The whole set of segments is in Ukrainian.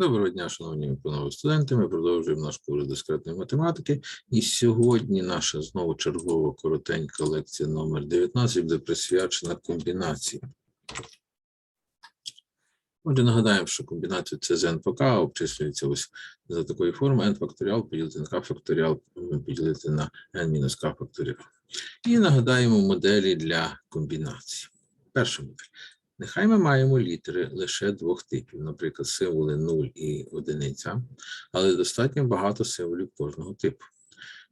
Доброго дня, шановні панове студенти. Ми продовжуємо наш курс дискретної математики. І сьогодні наша знову чергова коротенька лекція номер 19 буде присвячена комбінації. Отже, нагадаємо, що комбінація це з k обчислюється ось за такою формою n факторіал поділити на k факторіал поділити на n мінус k факторіал. І нагадаємо моделі для комбінації. Перша модель. Нехай ми маємо літери лише двох типів, наприклад, символи 0 і одиниця, але достатньо багато символів кожного типу.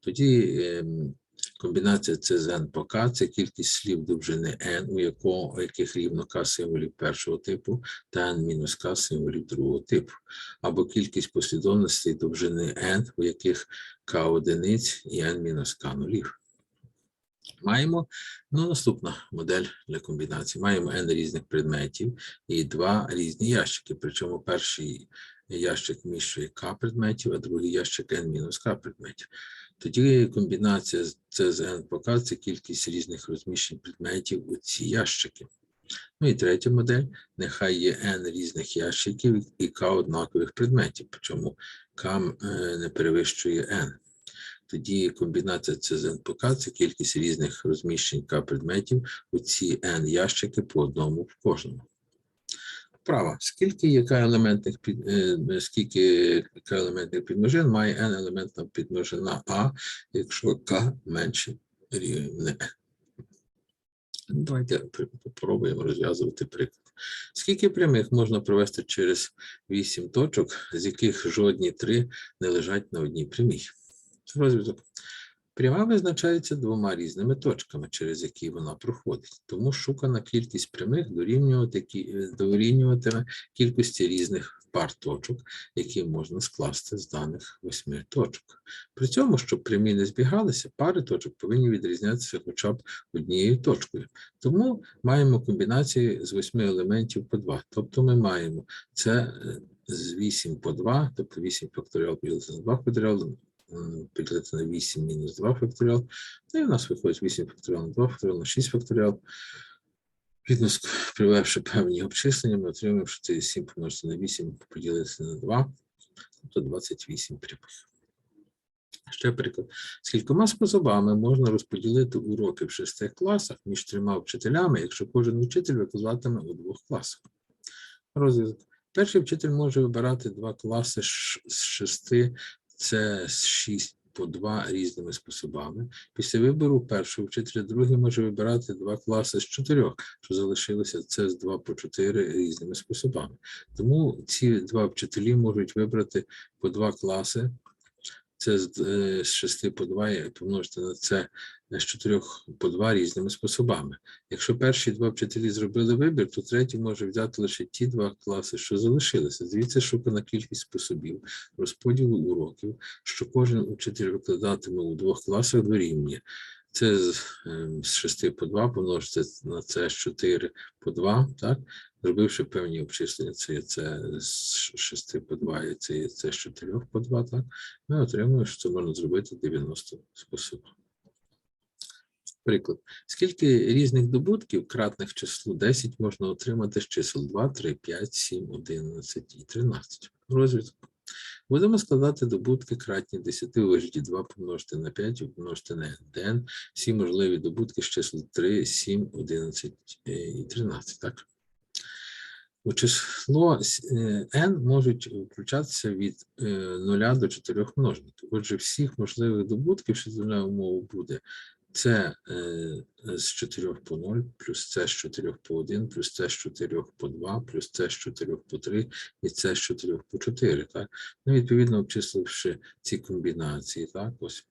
Тоді ем, комбінація це з n по k – це кількість слів довжини n, у яких рівно k символів першого типу, та n мінус k символів другого типу, або кількість послідовностей довжини n, у яких k одиниць і n мінус k нулів. Маємо ну, наступна модель для комбінації. Маємо n різних предметів і два різні ящики. Причому перший ящик вміщує k предметів, а другий ящик n-k предметів. Тоді комбінація з- з n по k – це кількість різних розміщень предметів у ці ящики. Ну і третя модель. Нехай є n різних ящиків і k однакових предметів, причому k е, не перевищує n. Тоді комбінація це з НПК – це кількість різних розміщень К предметів у ці N ящики по одному в кожному. Вправа. Скільки є елементних під, е, скільки К елементних підмножин має N елементна підмножина А, якщо К менше рівне Давайте попробуємо розв'язувати приклад. Скільки прямих можна провести через 8 точок, з яких жодні три не лежать на одній прямій? Розв'язок. Пряма визначається двома різними точками, через які вона проходить. Тому шукана кількість прямих е, дорівнюватиме кількості різних пар точок, які можна скласти з даних восьми точок. При цьому, щоб прямі не збігалися, пари точок повинні відрізнятися хоча б однією точкою. Тому маємо комбінації з восьми елементів по два. Тобто ми маємо це е, з 8 по 2, тобто 8 факторіал на 2 факторіал, поділити на 8 мінус 2 факторіал. Ну, і в нас виходить 8 факторіал на 2 факторіал на 6 факторіал. Відно з- привівши певні обчислення, ми отримуємо, що це 7 помножити на 8 поділити на 2, тобто 28 прямих. Ще приклад. Скількома способами можна розподілити уроки в шести класах між трьома вчителями, якщо кожен вчитель викладатиме у двох класах. Розв'язок. Перший вчитель може вибирати два класи з шести, це шість по два різними способами. Після вибору першого вчителя другий може вибирати два класи з чотирьох, що залишилося це з два по чотири різними способами. Тому ці два вчителі можуть вибрати по два класи. Це з, шести 6 по 2 і помножити на це з 4 по 2 різними способами. Якщо перші два вчителі зробили вибір, то третій може взяти лише ті два класи, що залишилися. Звідси шукана кількість способів розподілу уроків, що кожен учитель викладатиме у двох класах дорівнює. Це з, ем, з 6 по 2 помножити на це з 4 по 2, так? Зробивши певні обчислення, це це з 6 по 2 і це це з 4 по 2, так? Ми отримуємо, що це можна зробити 90 способів. Приклад. Скільки різних добутків, кратних числу 10, можна отримати з чисел 2, 3, 5, 7, 11 і 13? Розвиток. Будемо складати добутки кратні 10 у вигляді 2 помножити на 5 і помножити на n. Всі можливі добутки з чисел 3, 7, 11 і 13, так? У число е, n можуть включатися від 0 до 4 множників. Отже, всіх можливих добутків, що за умову буде, це е, з 4 по 0, плюс це з 4 по 1, плюс це з 4 по 2, плюс це з 4 по 3 і це з 4 по 4. Так? Ну, відповідно, обчисливши ці комбінації, так, ось,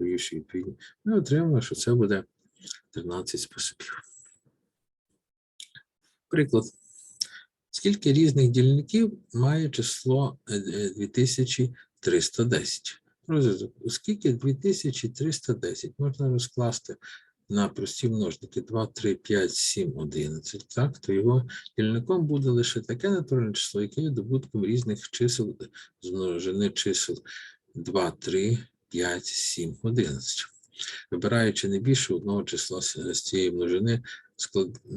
відповідні, ми отримаємо, що це буде 13 способів. Приклад. Скільки різних дільників має число е, е, 2310? Розв'язок. Оскільки 2310 можна розкласти на прості множники 2, 3, 5, 7, 11, так, то його дільником буде лише таке натуральне число, яке є добутком різних чисел з множини чисел 2, 3, 5, 7, 11. Вибираючи не більше одного числа з цієї множини,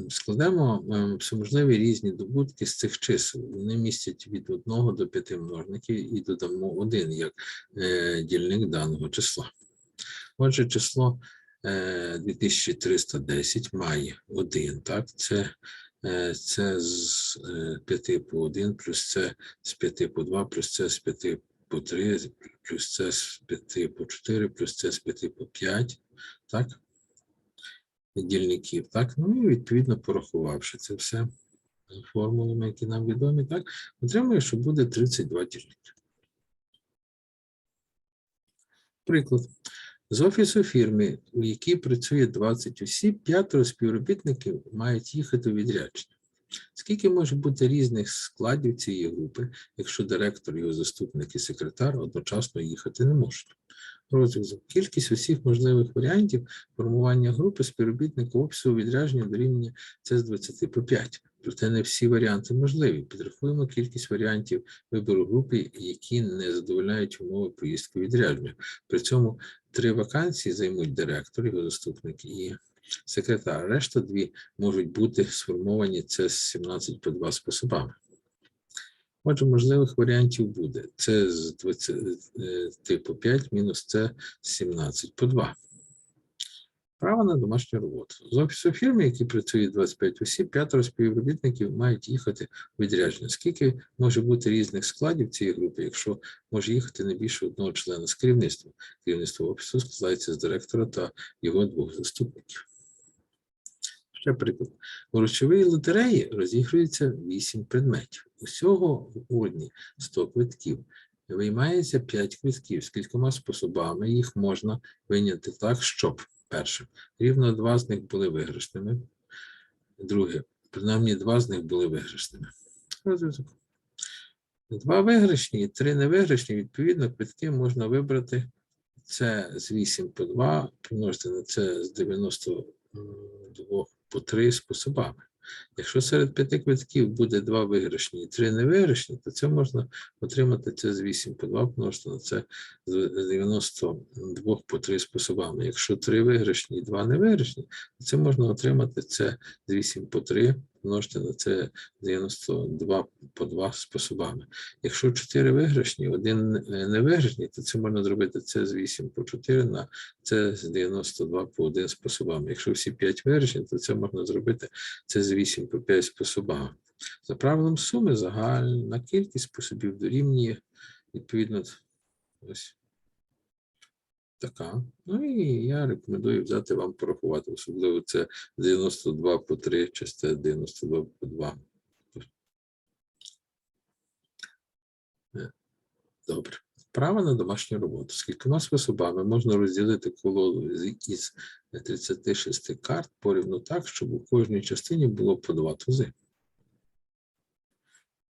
Складемо е, всеможливі різні добутки з цих чисел. Вони містять від 1 до 5 множників і додамо 1 як е, дільник даного числа. Отже, число е, 2310 має 1, так? Це, е, це з е, 5 по 1, плюс це з 5 по 2, плюс це з 5 по 3, плюс це з 5 по 4, плюс це з 5 по 5, так? Дільників, так? Ну і відповідно порахувавши це все формулами, які нам відомі, так? Отримує, що буде 32 дільники. Приклад. З офісу фірми, у якій працює 20 осіб, п'ятеро співробітників мають їхати у відрядження. Скільки може бути різних складів цієї групи, якщо директор, його заступник і секретар одночасно їхати не можуть? Розв'язок. Кількість усіх можливих варіантів формування групи співробітника офісу відрядження дорівнює це з 20 по 5. Проте не всі варіанти можливі. Підрахуємо кількість варіантів вибору групи, які не задовольняють умови поїздки відрядження. При цьому три вакансії займуть директор, його заступник і секретар. Решта дві можуть бути сформовані це з 17 по 2 способами. Отже, можливих варіантів буде. Це з 20 по 5 мінус це 17 по 2. Право на домашню роботу. З офісу фірми, які працюють 25 осіб, п'ятеро співробітників мають їхати відрядження. Скільки може бути різних складів цієї групи, якщо може їхати не більше одного члена з керівництва? Керівництво офісу складається з директора та його двох заступників. Ще приклад. У речовій лотереї розігрується 8 предметів. Усього в урні 100 квитків. Виймається 5 квитків. З кількома способами їх можна виняти так, щоб перше, рівно два з них були виграшними. Друге, принаймні два з них були виграшними. Розв'язок. Два виграшні і три невиграшні, відповідно, квитки можна вибрати. Це з 8 по 2, помножити на це з 92 по три способами. Якщо серед п'яти квитків буде два виграшні і три невиграшні, то це можна отримати це з 8 по 2, помножити на це з 92 по 3 способами. Якщо три виграшні і два невиграшні, то це можна отримати це з 8 по 3, помножити на це 92 по 2 способами. Якщо 4 виграшні, один невиграшний, то це можна зробити це з 8 по 4 на це з 92 по 1 способами. Якщо всі 5 виграшні, то це можна зробити це з 8 по 5 способами. За правилом суми загальна кількість способів дорівнює, відповідно, ось така. Ну і я рекомендую взяти вам порахувати, особливо це 92 по 3, чи це 92 по 2. Е, Добре. Право на домашню роботу. З кількома способами можна розділити колоду із 36 карт порівну так, щоб у кожній частині було по два тузи.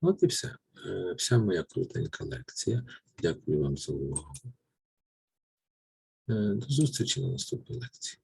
От і все. Е, Вся моя коротенька лекція. Дякую вам за увагу. Е, До зустрічі на наступній лекції.